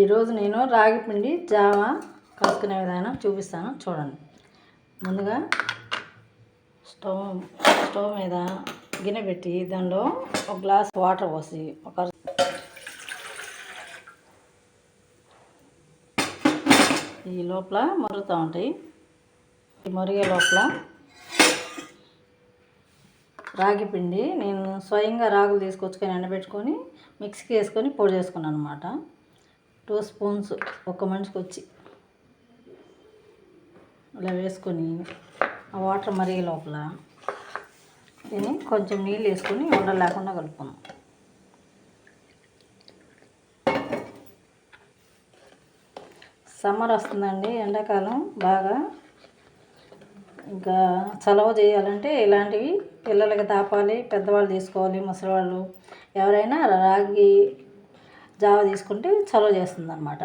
ఈరోజు నేను రాగి పిండి జామ కలుసుకునే విధానం చూపిస్తాను. చూడండి. ముందుగా స్టవ్ స్టవ్ మీద గిన్నె పెట్టి దానిలో ఒక గ్లాస్ వాటర్ పోసి ఒక ఈ లోపల మరుగుతూ ఉంటాయి. మరిగే లోపల రాగి పిండి నేను స్వయంగా రాగులు తీసుకొచ్చుకొని ఎండబెట్టుకొని మిక్సీకి వేసుకొని పొడి చేసుకున్నాను అనమాట టూ స్పూన్స్ ఒక మనిషికి వచ్చి ఇలా వేసుకొని ఆ వాటర్ మరిగే లోపల దీన్ని కొంచెం నీళ్ళు వేసుకొని ఉండ లేకుండా కలుపుకుందాం. సమ్మర్ వస్తుందండి ఎండాకాలం బాగా ఇంకా చలవ చేయాలంటే ఇలాంటివి పిల్లలకి తాపాలి పెద్దవాళ్ళు తీసుకోవాలి ముసలివాళ్ళు ఎవరైనా రాగి జావ తీసుకుంటే చలవ చేస్తుంది అనమాట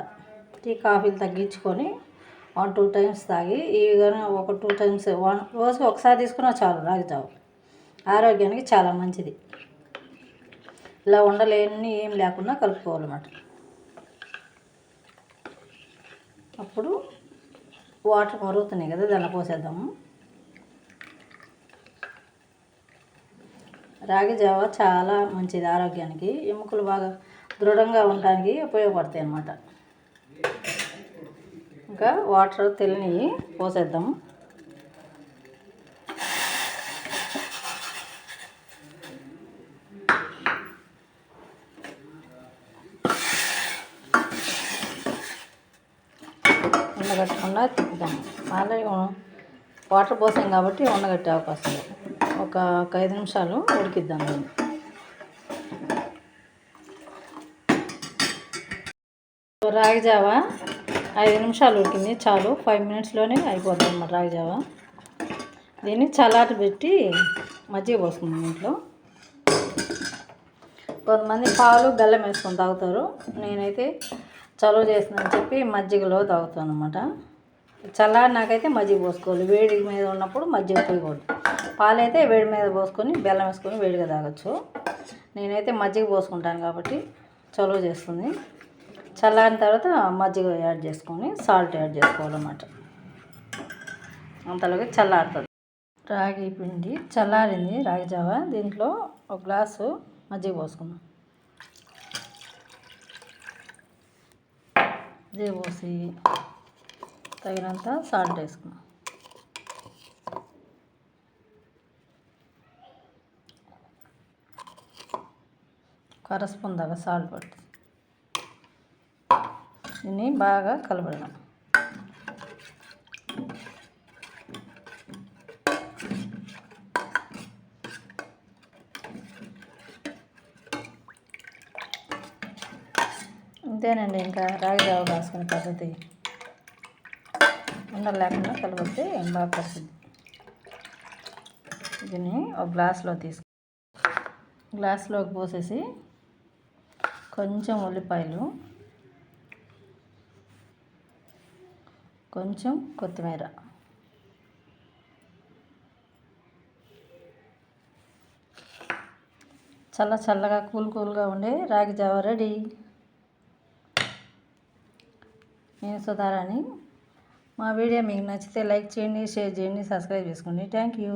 టీ కాఫీలు తగ్గించుకొని వన్ టూ టైమ్స్ తాగి ఈ ఒక టూ టైమ్స్ వన్ రోజుకి ఒకసారి తీసుకున్నా చాలు రాగి జావ. ఆరోగ్యానికి చాలా మంచిది. ఇలా ఉండలేని ఏం లేకుండా కలుపుకోవాలన్నమాట. అప్పుడు వాటర్ మరుగుతున్నాయి కదా దాన్ని పోసేద్దాము. రాగి జావ చాలా మంచిది ఆరోగ్యానికి. ఎముకలు బాగా దృఢంగా ఉండడానికి ఉపయోగపడతాయి అన్నమాట. ఇంకా వాటర్ తెల్లని పోసేద్దాము ఉండగట్టకుండా తిప్పుదాము అలాగే వాటర్ పోసాం కాబట్టి ఉండగట్టే అవకాశం ఒక ఒక ఐదు నిమిషాలు ఉడికిద్దాం సో రాగి జావ ఐదు నిమిషాలు ఉడికింది చాలు. ఫైవ్ మినిట్స్లోనే అయిపోతుంది అన్నమాట రాగి జావ. దీన్ని చలాట పెట్టి మజ్జిగ పోసుకుందాం ఇంట్లో. కొంతమంది పాలు బెల్లం వేసుకొని తాగుతారు. నేనైతే చలువ చేస్తుందని చెప్పి మజ్జిగలో తాగుతాను అనమాట చల్లారి నాకైతే మజ్జిగ పోసుకోవాలి. వేడి మీద ఉన్నప్పుడు మజ్జిగ పోయకూడదు. పాలైతే వేడి మీద పోసుకొని బెల్లం వేసుకొని వేడిగా తాగొచ్చు. నేనైతే మజ్జిగ పోసుకుంటాను కాబట్టి చలువ చేస్తుంది. చల్లారిన తర్వాత మజ్జిగ యాడ్ చేసుకొని సాల్ట్ యాడ్ చేసుకోవాలన్నమాట. అంతలోకి చల్లారుతుంది. రాగి పిండి చల్లారింది రాగి జావ. దీంట్లో ఒక గ్లాసు మజ్జిగ పోసుకుందాం. మజ్జిగ పోసి తగినంత సాల్ట్ వేసుకున్నాం ఒక దాకా సాల్ట్ పడుతుంది. దీన్ని బాగా కలపడం అంతేనండి ఇంకా రాగి జావ కాసుకునే పద్ధతి. ఉండలు లేకుండా కలిపితే బాగా పడుతుంది దీన్ని ఒక గ్లాస్లో తీసుకు గ్లాస్లోకి పోసేసి కొంచెం ఉల్లిపాయలు కొంచెం కొత్తిమీర. చల్ల చల్లగా కూల్ కూల్గా ఉండే రాగి జావ రెడీ. నేను సుధారాణి మా వీడియో మీకు నచ్చితే లైక్ చేయండి షేర్ చేయండి సబ్స్క్రైబ్ చేసుకోండి. Thank you.